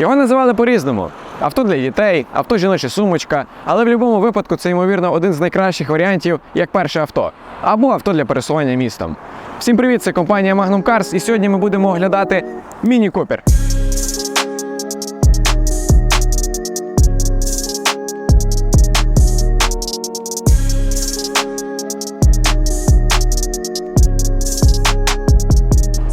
Його називали по-різному: авто для дітей, авто жіноча сумочка. Але в будь-якому випадку це, ймовірно, один з найкращих варіантів як перше авто або авто для пересування містом. Всім привіт, це компанія Magnum Cars, і сьогодні ми будемо оглядати Міні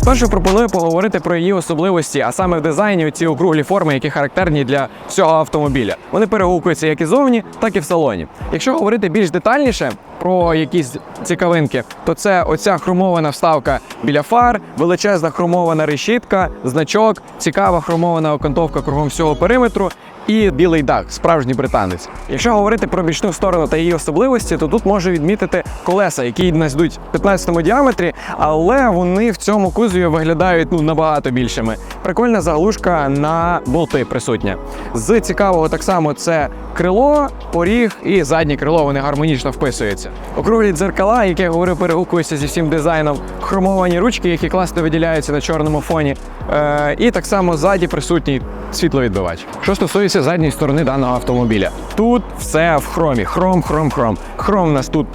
Спершу пропоную поговорити про її особливості, а саме в дизайні ці округлі форми, які характерні для всього автомобіля. Вони перегукуються як і зовні, так і в салоні. Якщо говорити більш детальніше про якісь цікавинки, то це оця хромована вставка біля фар, величезна хромована решітка, значок, цікава хромована окантовка кругом всього периметру. І білий дах, справжній британець. Якщо говорити про бічну сторону та її особливості, то тут можу відмітити колеса, які нас йдуть в 15-му діаметрі, але вони в цьому кузові виглядають ну набагато більшими. Прикольна заглушка на болти присутня. З цікавого так само це крило, поріг і заднє крило. Вони гармонічно вписуються. Округлі дзеркала, як я говорив, перегукуються зі всім дизайном. Хромовані ручки, які класно виділяються на чорному фоні. Е, і так само ззаді присутній світловідбивач. Що стосується задньої сторони даного автомобіля, тут все в хромі. Хром, хром, хром. Хром у нас тут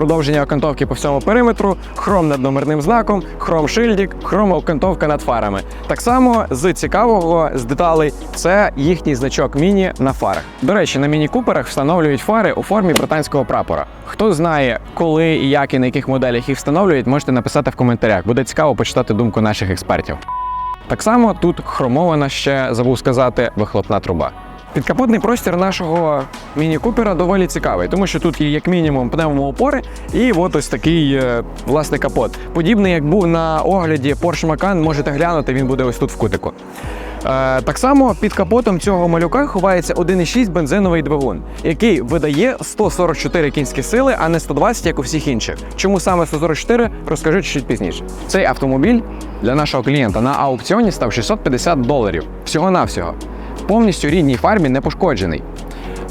продовження окантовки по всьому периметру, хром над номерним знаком, хром шильдик, хром окантовка над фарами. Так само з цікавого з деталей це їхній значок міні на фарах. До речі, на міні-куперах встановлюють фари у формі британського прапора. Хто знає, коли і як і на яких моделях їх встановлюють, можете написати в коментарях. Буде цікаво почитати думку наших експертів. Так само тут хромована ще забув сказати вихлопна труба. Підкапотний простір нашого міні-купера доволі цікавий, тому що тут є як мінімум пневмоопори і от ось такий е, власне капот. Подібний, як був на огляді Porsche Macan, можете глянути, він буде ось тут в кутику. Е, так само під капотом цього малюка ховається 1,6 бензиновий двигун, який видає 144 кінські сили, а не 120, як у всіх інших. Чому саме 144, розкажу чуть пізніше. Цей автомобіль для нашого клієнта на аукціоні став 650 доларів. Всього-навсього. Повністю рідній фарбі не пошкоджений.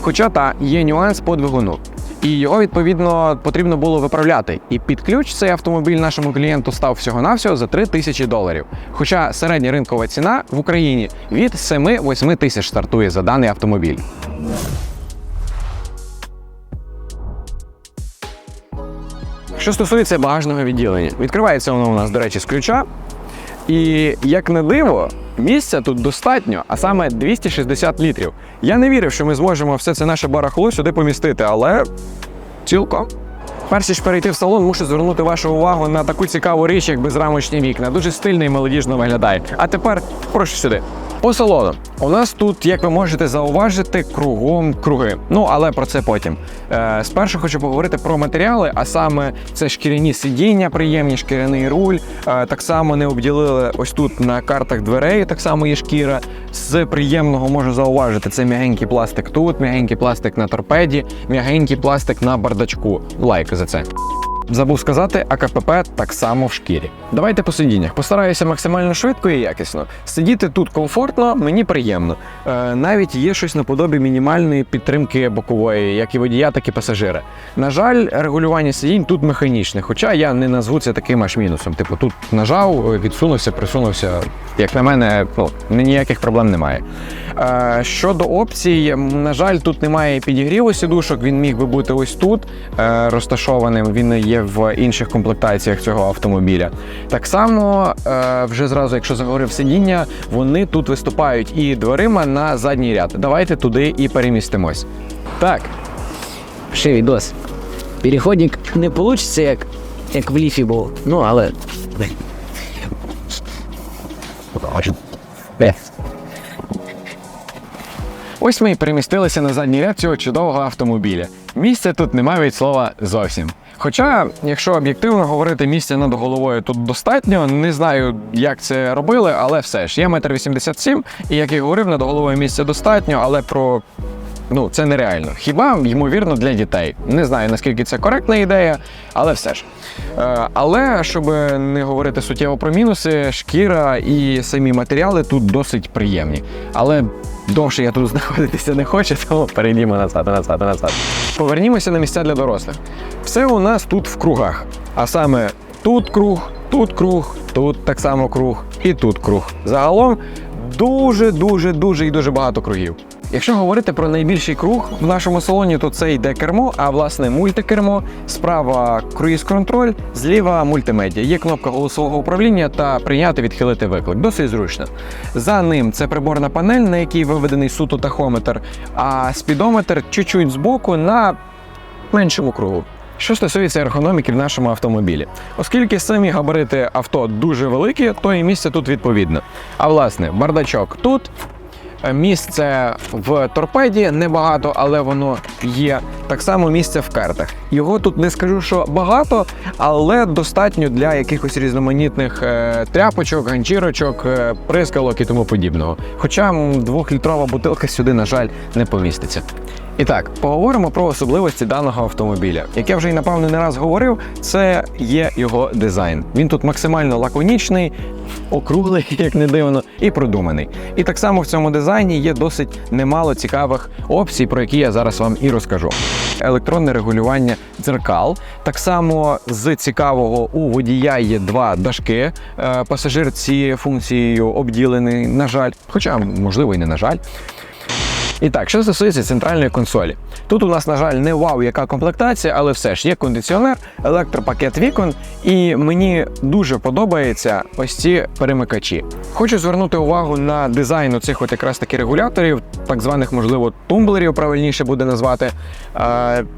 Хоча та є нюанс по двигуну. І його відповідно потрібно було виправляти. І під ключ цей автомобіль нашому клієнту став всього-навсього за 3 тисячі доларів. Хоча середня ринкова ціна в Україні від 7-8 тисяч стартує за даний автомобіль. Що стосується багажного відділення, відкривається воно у нас, до речі, з ключа. І як не диво, місця тут достатньо, а саме 260 літрів. Я не вірив, що ми зможемо все це наше барахло сюди помістити, але цілком. Перш ніж перейти в салон, мушу звернути вашу увагу на таку цікаву річ, як безрамочні вікна. Дуже стильно і молодіжно виглядає. А тепер прошу сюди. По салону. У нас тут, як ви можете зауважити, кругом круги. Ну, але про це потім. Е, спершу хочу поговорити про матеріали, а саме це шкіряні сидіння, приємні, шкіряний руль. Е, так само не обділили ось тут на картах дверей, так само є шкіра. З приємного можу зауважити, це м'ягенький пластик тут, м'ягенький пластик на торпеді, м'ягенький пластик на бардачку. Лайк за це. Забув сказати, АКПП так само в шкірі. Давайте по сидіннях. Постараюся максимально швидко і якісно. Сидіти тут комфортно, мені приємно. Е, навіть є щось наподобі мінімальної підтримки бокової, як і водія, так і пасажира. На жаль, регулювання сидінь тут механічне, хоча я не назву це таким аж мінусом. Типу, тут нажав, відсунувся, присунувся. Як на мене, ну ніяких проблем немає. Щодо опцій, на жаль, тут немає підігріву сідушок. Він міг би бути ось тут е, розташованим. Він є в інших комплектаціях цього автомобіля. Так само, е, вже зразу, якщо заговорив сидіння, вони тут виступають і дверима на задній ряд. Давайте туди і перемістимось. Так, Ще відос. Переходник не вийде, як, як в ліфі був. Ну, але. Ось ми і перемістилися на задній ряд цього чудового автомобіля. Місця тут немає від слова зовсім. Хоча, якщо об'єктивно говорити, місця над головою тут достатньо. Не знаю, як це робили, але все ж. Я метр вісімдесят сім, і як я говорив, над головою місця достатньо, але про ну це нереально. Хіба ймовірно для дітей? Не знаю наскільки це коректна ідея, але все ж. Е, але щоб не говорити суттєво про мінуси, шкіра і самі матеріали тут досить приємні. Але довше я тут знаходитися не хочу, тому перейдімо назад, назад, назад. Повернімося на місця для дорослих. Все у нас тут в кругах. А саме тут круг, тут круг, тут так само круг і тут круг. Загалом дуже, дуже, дуже і дуже багато кругів. Якщо говорити про найбільший круг в нашому салоні, то це йде кермо, а власне мультикермо, справа круїз-контроль, зліва мультимедіа. Є кнопка голосового управління та прийняти відхилити виклик. Досить зручно. За ним це приборна панель, на якій виведений суто тахометр, а спідометр чуть-чуть збоку на меншому кругу. Що стосується ергономіки в нашому автомобілі, оскільки самі габарити авто дуже великі, то і місце тут відповідно. А власне, бардачок тут. Е, Місце в торпеді небагато, але воно є. Так само місце в картах. Його тут не скажу, що багато, але достатньо для якихось різноманітних е, тряпочок, ганчірочок, е, прискалок і тому подібного. Хоча двохлітрова бутилка сюди, на жаль, не поміститься. І так, поговоримо про особливості даного автомобіля. Як я вже й напевно не раз говорив, це є його дизайн. Він тут максимально лаконічний, округлий, як не дивно, і продуманий. І так само в цьому дизайні є досить немало цікавих опцій, про які я зараз вам і розкажу. Електронне регулювання дзеркал. Так само з цікавого у водія є два дашки. Е, Пасажир цією функцією обділений, на жаль, хоча можливо і не на жаль. І так, що стосується центральної консолі. Тут у нас, на жаль, не вау, яка комплектація, але все ж є кондиціонер, електропакет вікон, і мені дуже подобаються ось ці перемикачі. Хочу звернути увагу на дизайн цих от якраз таки регуляторів, так званих, можливо, тумблерів, правильніше буде назвати.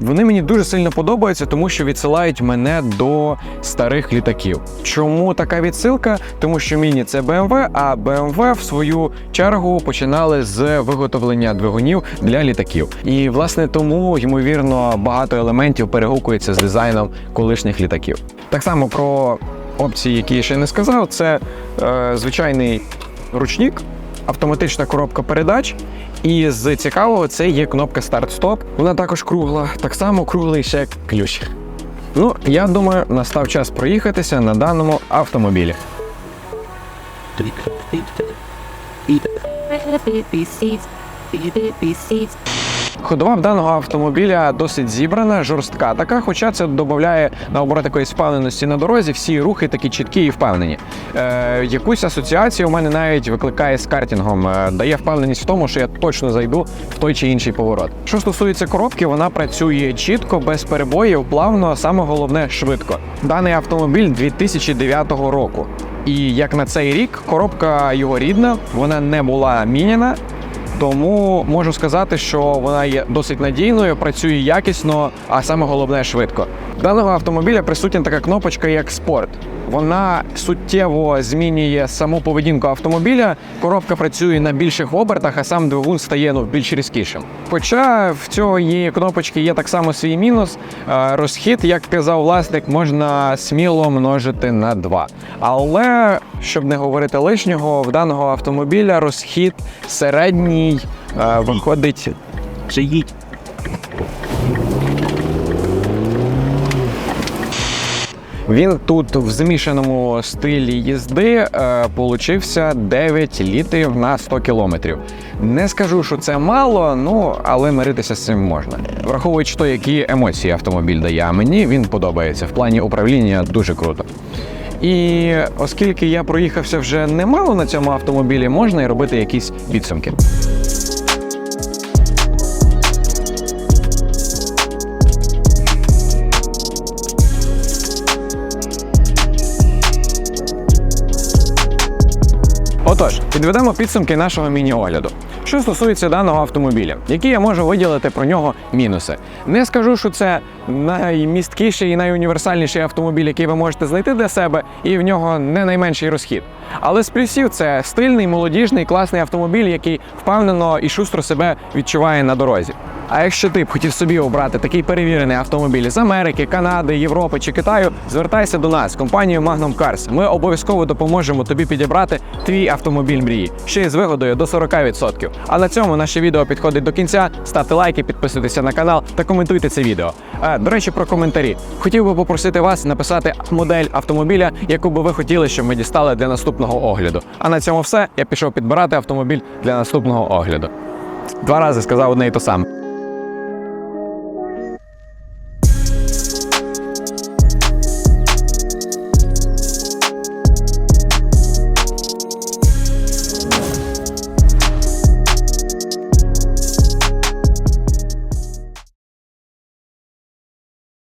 Вони мені дуже сильно подобаються, тому що відсилають мене до старих літаків. Чому така відсилка? Тому що міні це BMW, а BMW в свою чергу починали з виготовлення двигунів для літаків. І власне тому, ймовірно, багато елементів перегукується з дизайном колишніх літаків. Так само про опції, які я ще не сказав, це е, звичайний ручник, автоматична коробка передач. І з цікавого це є кнопка старт-стоп. Вона також кругла, так само круглий ще ключ. Ну, я думаю, настав час проїхатися на даному автомобілі. Ходова в даного автомобіля досить зібрана, жорстка така, хоча це додає наоборот якоїсь впевненості на дорозі. Всі рухи такі чіткі і впевнені. Е, якусь асоціацію у мене навіть викликає з картингом, е, дає впевненість в тому, що я точно зайду в той чи інший поворот. Що стосується коробки, вона працює чітко, без перебоїв, плавно, а саме головне швидко. Даний автомобіль 2009 року. І як на цей рік, коробка його рідна, вона не була міняна. Тому можу сказати, що вона є досить надійною, працює якісно, а саме головне швидко. Даного автомобіля присутня така кнопочка, як спорт. Вона суттєво змінює саму поведінку автомобіля. Коробка працює на більших обертах, а сам двигун стає ну, більш різкішим. Хоча в цієї кнопочки є так само свій мінус. Е, Розхід, як казав власник, можна сміло множити на 2. Але щоб не говорити лишнього, в даного автомобіля розхід середній е, виходить. Приїдь. Він тут в змішаному стилі їзди е, получився 9 літрів на 100 кілометрів. Не скажу, що це мало, ну але миритися з цим можна. Враховуючи то, які емоції автомобіль дає, мені він подобається. В плані управління дуже круто. І оскільки я проїхався вже немало на цьому автомобілі, можна і робити якісь підсумки. Отож, підведемо підсумки нашого міні-огляду. Що стосується даного автомобіля, які я можу виділити про нього мінуси. Не скажу, що це наймісткіший і найуніверсальніший автомобіль, який ви можете знайти для себе, і в нього не найменший розхід. Але з плюсів це стильний, молодіжний, класний автомобіль, який впевнено і шустро себе відчуває на дорозі. А якщо ти б хотів собі обрати такий перевірений автомобіль з Америки, Канади, Європи чи Китаю, звертайся до нас, компанію Magnum Cars. Ми обов'язково допоможемо тобі підібрати твій автомобіль мрії, ще й з вигодою до 40%. А на цьому наше відео підходить до кінця. Ставте лайки, підписуйтеся на канал та коментуйте це відео. А, до речі, про коментарі. Хотів би попросити вас написати модель автомобіля, яку би ви хотіли, щоб ми дістали для наступного огляду. А на цьому все. Я пішов підбирати автомобіль для наступного огляду. Два рази сказав одне і то саме.